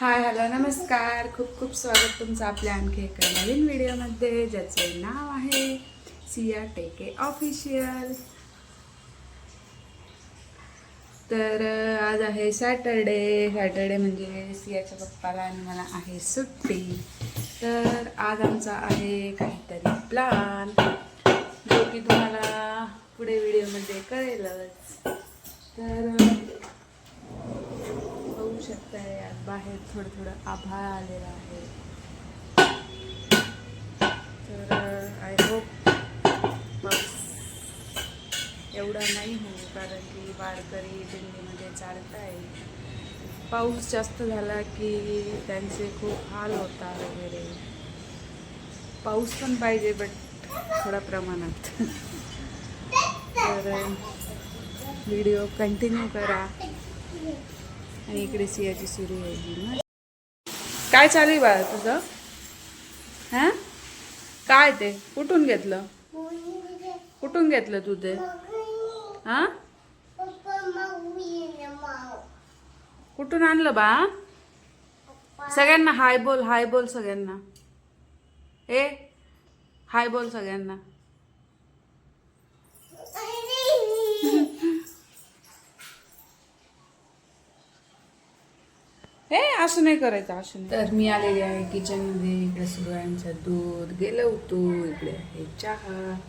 Hi hello नमस्कार. खूप खूप स्वागत तुमचं आपल्या आणखी एका नवीन व्हिडिओमध्ये ज्याचे नाव आहे सिया टेके ऑफिशियल. तर आज आहे सॅटरडे. सॅटरडे म्हणजे सियाच्या पप्पाला आणि मला आहे सुट्टी. तर आज आमचा आहे काहीतरी प्लान. जो की तुम्हाला पुढे व्हिडिओमध्ये कळेलच. तर शकताय. आज बाहेर थोडं थोडं आभाळ आलेलं आहे. तर आय होप पाऊस एवढा नाही हो कारण की वारकरी दिंडीमध्ये आहे पाऊस जास्त झाला की त्यांचे खूप हाल होतात वगैरे. पाऊस पण पाहिजे बट थोड्या प्रमाणात. तर व्हिडिओ कंटिन्यू करा. आणि इकडे सियाची सुरू आहे काय चालू आहे बाळा तुझं? हा? काय ते? कुठून घेतलं? कुठून घेतलं तू ते? हा? कुठून आणलं बा? सगळ्यांना हाय बोल हाय बोल सगळ्यांना. ए हाय बोल सगळ्यांना. हे असं नाही करायचं असं नाही. तर मी आलेली आहे किचनमध्ये इकडे सुरू आहे दूध गेलं होतो. इकडे आहे चहा.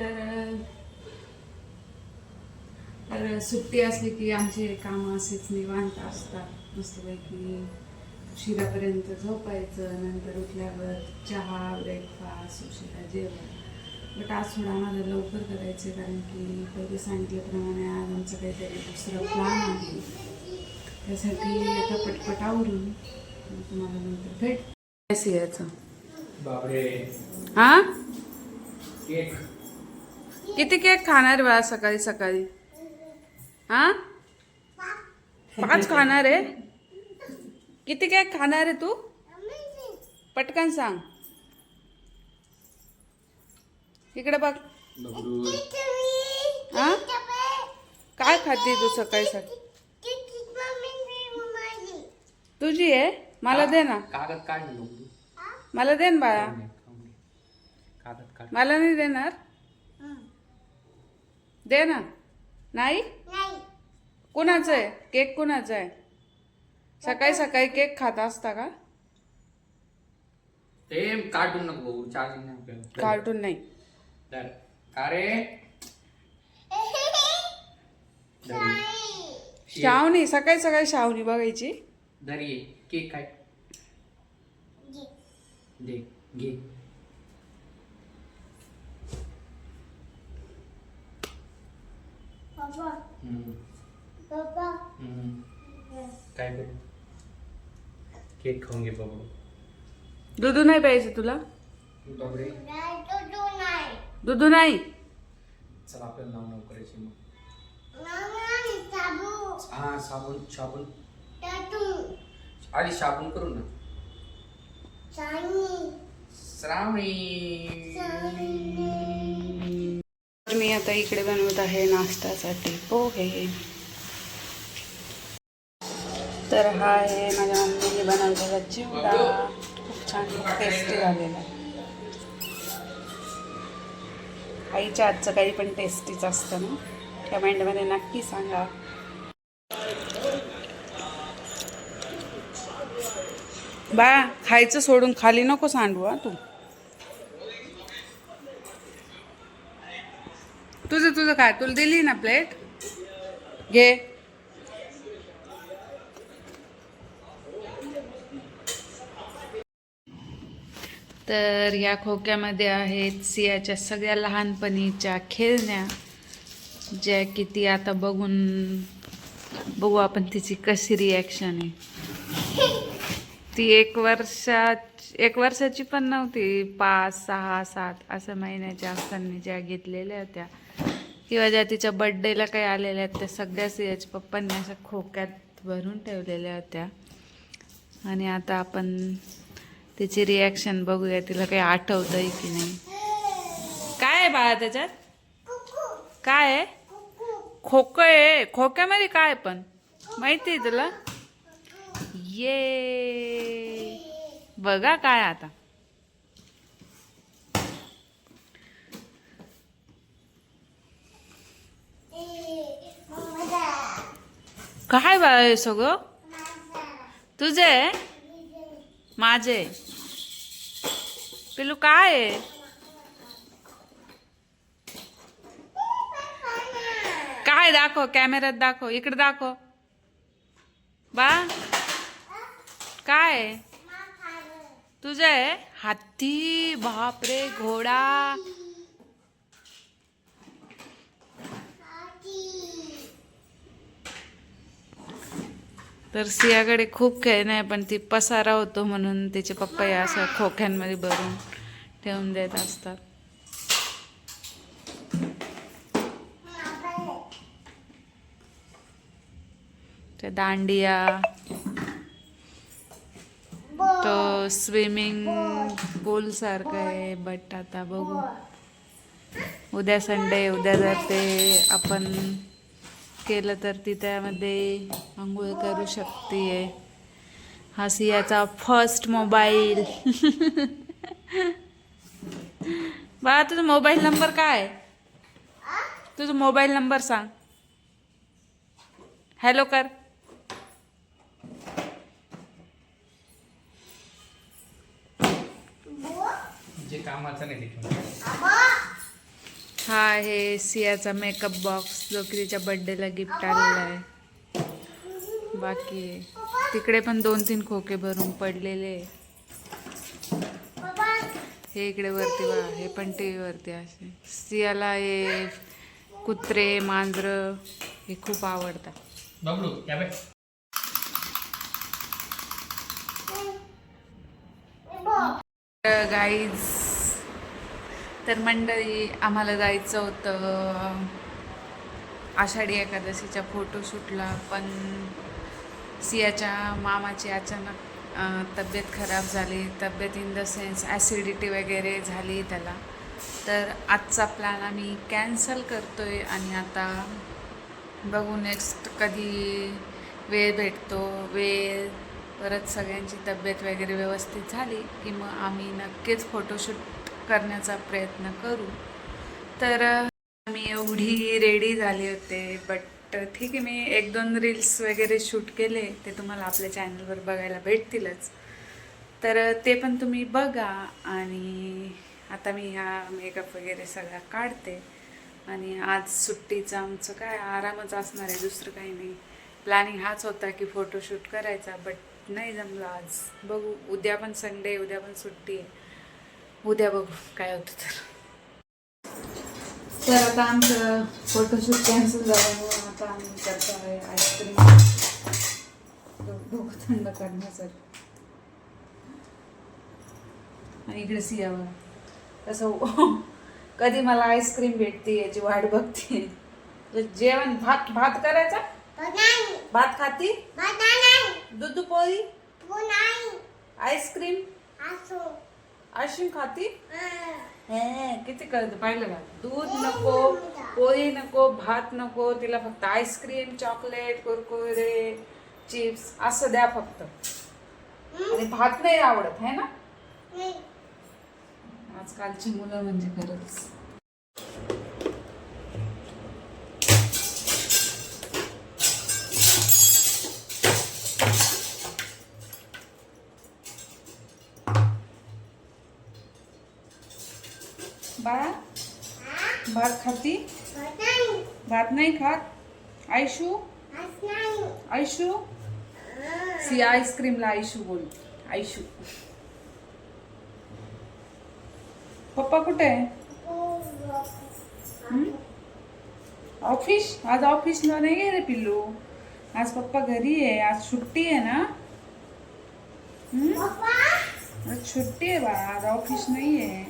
तर तर सुट्टी असली की आमचे कामं असेच निवांत असतात. मस्तपैकी उशिरापर्यंत झोपायचं नंतर उठल्यावर चहा ब्रेकफास्ट उशिरा जेवण. बट आज थोडं आम्हाला लवकर करायचं कारण की पहिले सांगितल्याप्रमाणे आज आमचं काहीतरी दुसरं प्लॅन आहे. त्यासाठी आता पटपट आवरून मग तुम्हाला नंतर भेट याचं बापरे. हां केक. किती केक खाणार बा सकाळी सकाळी? हा? पाच खाणार आहे? किती केक खाणार आहे तू? पटकन सांग. इकडे बघ. हा? काय खाते तू सकाळी सकाळी? तुझी आहे? मला दे ना. कागद काढ मला दे ना बाळा. मला नाही देणार. दे ना. नाही? कुणाचं आहे? केक कुणाचा आहे? सकाळी सकाळी केक खात असता का? ते काढून नको चार्जिंग नाही आपल्याला कार्टून नाही. धर. का रे? धर. शावणी. सकाळी सकाळी शावणी बघायची. धर ये. केक काय दे घे. हम्म. काय करू? केक खाऊन घे बबरू दूध नाही प्यायचं तुला? दूध नाही. चला आपल्याला नाव नाव करायची मग. हा साबण साबण. आधी साबण करू ना श्रावणी. मी आता इकडे बनवत आहे नाश्त्यासाठी. पोहे तर हा आहे माझ्या मम्मीने बनवलेला चिवडा. खूप छान टेस्टी झालेला आहे. आईच्या आजचं काही पण टेस्टीच असतं ना. कमेंटमध्ये नक्की सांगा. बा खायचं सोडून खाली नको सांडू हा तू. तुझं तुझं काय? तुला दिली ना प्लेट घे. तर या खोक्यामध्ये आहेत सियाच्या सगळ्या लहानपणीच्या खेळण्या ज्या की ती आता बघून बघू आपण तिची कशी रिॲक्शन आहे. ती एक वर्षा एक वर्षाची पण नव्हती पाच सहा सात असं महिन्याच्या असताना ज्या घेतलेल्या होत्या. किंवा ज्या तिच्या बड्डेला काही आलेल्या आहेत त्या सगळ्या सी एच पप्पांनी अशा खोक्यात भरून ठेवलेल्या होत्या. आणि आता आपण तिची रिॲक्शन बघूया तिला काही आठवतंय की नाही. काय आहे बाळा त्याच्यात? काय आहे? खोकं आहे. खोक्यामध्ये काय पण? माहिती आहे तुला? ये. बघा काय आता. काय बाळा हे सगळं तुझे? माझे. पिलू काय आहे काय दाखव, कॅमेऱ्यात दाखव, इकडे दाखव बा, काय? तुझं आहे हत्ती, बापरे, घोडा तर सियाकडे खूप खेळ आहे पण ती पसारा होतो म्हणून तिचे पप्पा या असं खोक्यांमध्ये भरून ठेवून देत असतात. ते दांडिया तो स्विमिंग पूल सारखं आहे बट आता बघू. उद्या संडे उद्या जर ते आपण केलं तर ती त्यामध्ये आंघोळ करू शकते हा सियाचा फर्स्ट मोबाईल बा तुझा मोबाईल नंबर काय? आहे? तुझा मोबाईल नंबर सांग. हॅलो कर. जे कामाचं नाही हा आहे सियाचा मेकअप बॉक्स जो की तिच्या बर्थडेला गिफ्ट आलेला आहे बाकी. तिकडे पण दोन तीन खोके भरून पडलेले. हे इकडे वरती बघा हे पण टी वरती असे सियाला हे कुत्रे मांजरं हे खूप आवडतात गाईज तर मंडळी आम्हाला जायचं होतं आषाढी एकादशीच्या फोटोशूटला पण सियाच्या मामाची अचानक तब्येत खराब झाली. तब्येत इन द सेन्स ॲसिडिटी वगैरे झाली त्याला. तर आजचा प्लॅन आम्ही कॅन्सल करतो आहे आणि आता बघू नेक्स्ट कधी वेळ भेटतो. वेळ परत सगळ्यांची तब्येत वगैरे व्यवस्थित झाली की मग आम्ही नक्कीच फोटोशूट करण्याचा प्रयत्न करू. तर मी एवढी रेडी झाले होते बट ठीक आहे मी एक दोन रील्स वगैरे शूट केले ते तुम्हाला आपल्या चॅनलवर बघायला भेटतीलच. तर ते पण तुम्ही बघा आणि आता मी ह्या मेकअप वगैरे सगळा काढते. आणि आज सुट्टीचं आमचं काय आरामच असणार आहे दुसरं काही नाही. प्लॅनिंग हाच होता की फोटोशूट करायचा बट नाही जमलं आज. बघू उद्या पण संडे उद्या पण सुट्टी आहे. उद्या बघू काय होतं तर. तर आता आमचं फोटोशूट कॅन्सल झाल्यामुळे आता आम्ही करतो आहे आईस्क्रीम डोकं थंड करण्यासाठी. आणि इकडे सियावर. कसं कधी मला आईस्क्रीम भेटते याची वाट बघते जेवण भात भात करायचा? भात खाती? दूध पोळी? आईस्क्रीम आईस्क्रीम खाती? हे, किती कळत पाहिलं का? दूध नको पोळी नको भात नको तिला फक्त आईस्क्रीम चॉकलेट कुरकुरे चिप्स असं द्या फक्त. आणि भात नाही आवडत है ना? आजकालची मुलं म्हणजे खरंच. भात नाही खात? आयशू? आयशू? सी आईस्क्रीमला आयशू बोल. आयशू. पप्पा कुठे आहे? ऑफिस? आज ऑफिसला नाही गे रे पिल्लू. आज पप्पा घरी आहे. आज सुट्टी आहे ना? आज सुट्टी आहे बा. आज ऑफिस नाही आहे.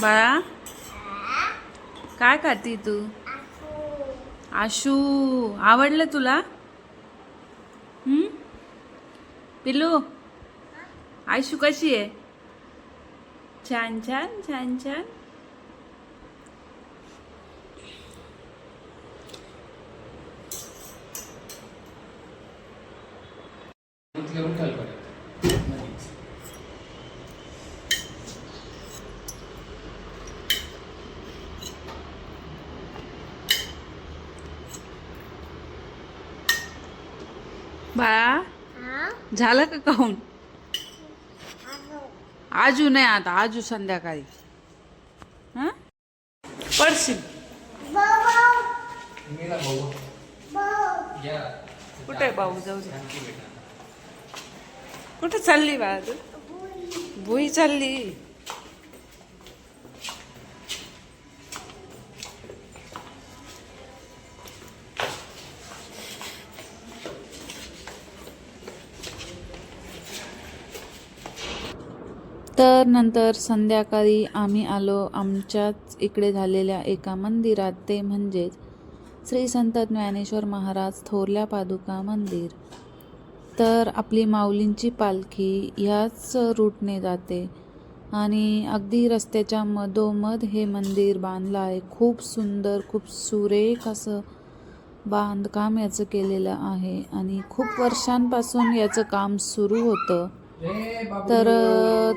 बाळा? काय खाती तू? आशू. आवडलं तुला? पिलू आयशू कशी आहे? छान छान छान छान इथले उठाल परत मधीच. बाळा झालं का काहून? आजू नाही आता आजू संध्याकाळी. हं? पडशील. कुठे भाऊ? जाऊ दे. कुठे चालली बा तू? भुई चालली. तर नंतर संध्याकाळी आम्ही आलो. आमच्याच इकडे झालेल्या एका मंदिरात. ते म्हणजेच श्री संत ज्ञानेश्वर महाराज थोरल्या पादुका मंदिर. तर आपली माऊलींची पालखी ह्याच रूटने जाते. आणि अगदी रस्त्याच्या मधोमध हे मंदिर बांधलं आहे. खूप सुंदर खूप सुरेख असं बांधकाम याचं केलेलं आहे. आणि खूप वर्षांपासून याचं काम सुरू होतं. तर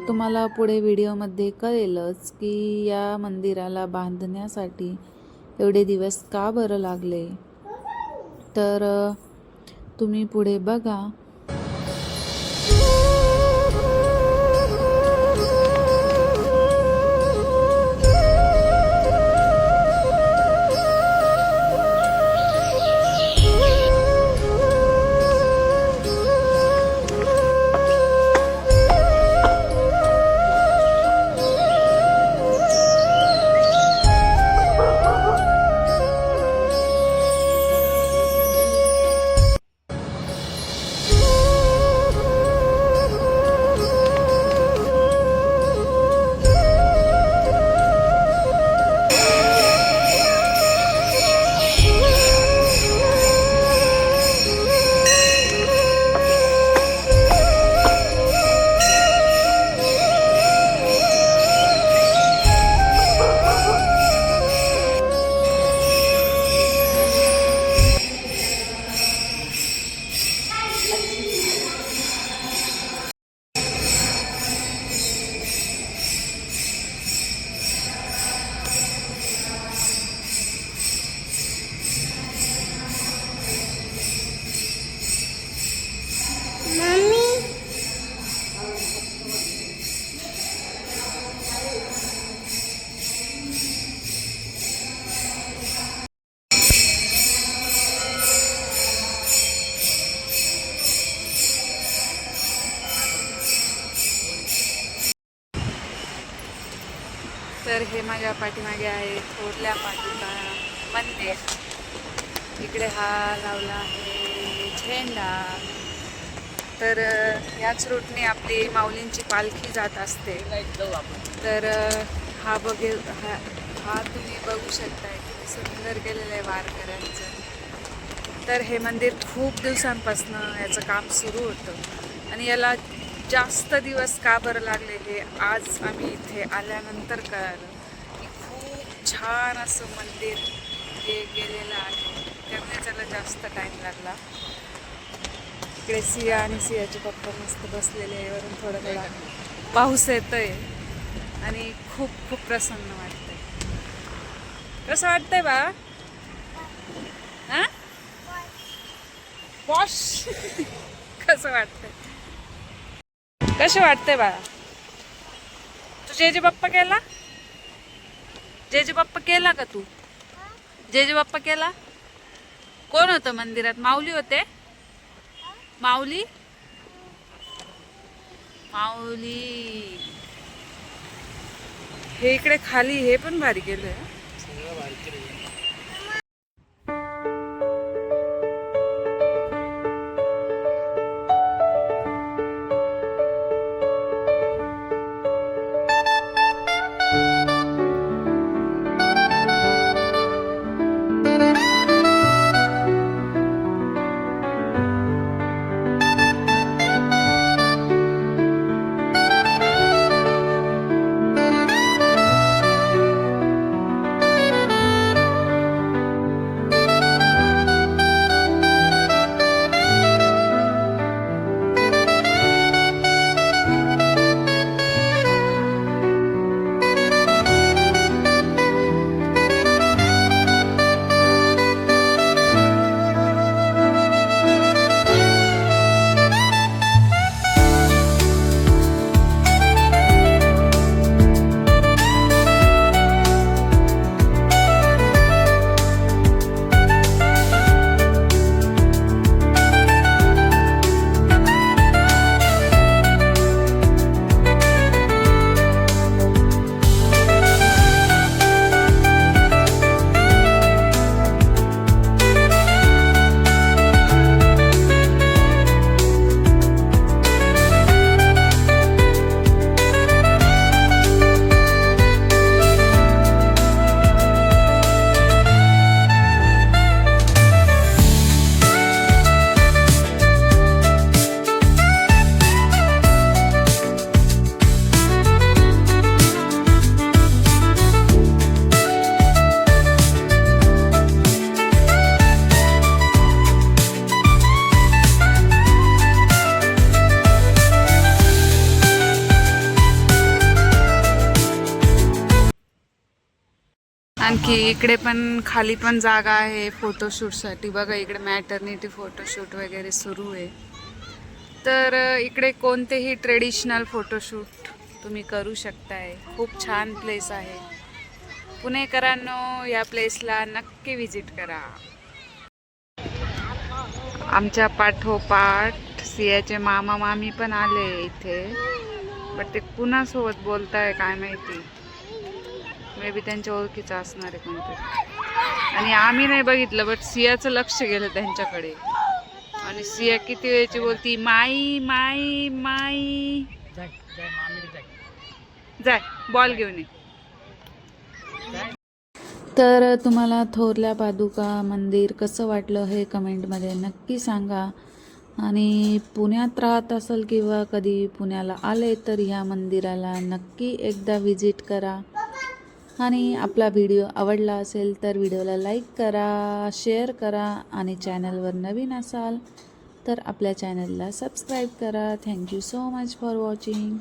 तुम्हाला पुढे व्हिडिओमध्ये कळेलच की या मंदिराला बांधण्यासाठी एवढे दिवस का बरं लागले? तर तुम्ही पुढे बघा. हे माझ्या पाठीमागे आहे थोरल्या पाठीचा मंदिर. इकडे हा लावला आहे झेंडा. तर याच रूटने आपली माऊलींची पालखी जात असते. तर हा बघे हा हा तुम्ही बघू शकताय किती सुंदर केलेलं आहे वारकऱ्यांचं. तर हे मंदिर खूप दिवसांपासनं याचं काम सुरू होतं. आणि याला जास्त दिवस का बरं लागले हे आज आम्ही इथे आल्यानंतर कळालं. छान असं मंदिर हे गेलेलं आहे. त्यामुळे त्याला जास्त टाईम लागला. इकडे सिया आणि सियाचे पप्पा मस्त बसलेले आहे. वरून थोडं थोडा पाऊस येतोय. आणि खूप खूप प्रसन्न वाटतंय. कसं वाटतंय बा? हा? वॉश कसं वाटतंय? कसं वाटतंय बा? तुझे जे पप्पा बाप्पा केला जे जे बाप्पा केला का तू? जे जे बाप्पा केला? कोण होतं मंदिरात? माऊली होते? माऊली? माऊली. हे इकडे खाली हे पण भारी आहे आणखी इकडे पण खाली पण जागा आहे फोटोशूटसाठी बघा इकडे मॅटर्निटी फोटोशूट वगैरे सुरू आहे. तर इकडे कोणतेही ट्रेडिशनल फोटोशूट तुम्ही करू शकताय. खूप छान प्लेस आहे. पुणेकरांनो या प्लेसला नक्की व्हिजिट करा. आमच्या पाठोपाठ सियाचे मामा मामी पण आले इथे. बट ते कुणासोबत बोलताय काय माहिती? मे बी त्यांच्या ओळखीचं असणार आहे कोणतरी. आणि आम्ही नाही बघितलं बट सियाचं लक्ष गेलं त्यांच्याकडे. आणि सिया किती वेळची बोलती माई माई माई. जाय बॉल घेऊन ये. तर तुम्हाला थोरल्या पादुका मंदिर कसं वाटलं हे कमेंटमध्ये नक्की सांगा. आणि पुण्यात राहत असेल किंवा कधी पुण्याला आले तर ह्या मंदिराला नक्की एकदा व्हिजिट करा. आणि आपला व्हिडिओ आवडला असेल तर व्हिडिओला लाईक करा शेअर करा आणि चॅनलवर नवीन असाल तर आपल्या चॅनलला सबस्क्राईब करा. Thank you so much for watching.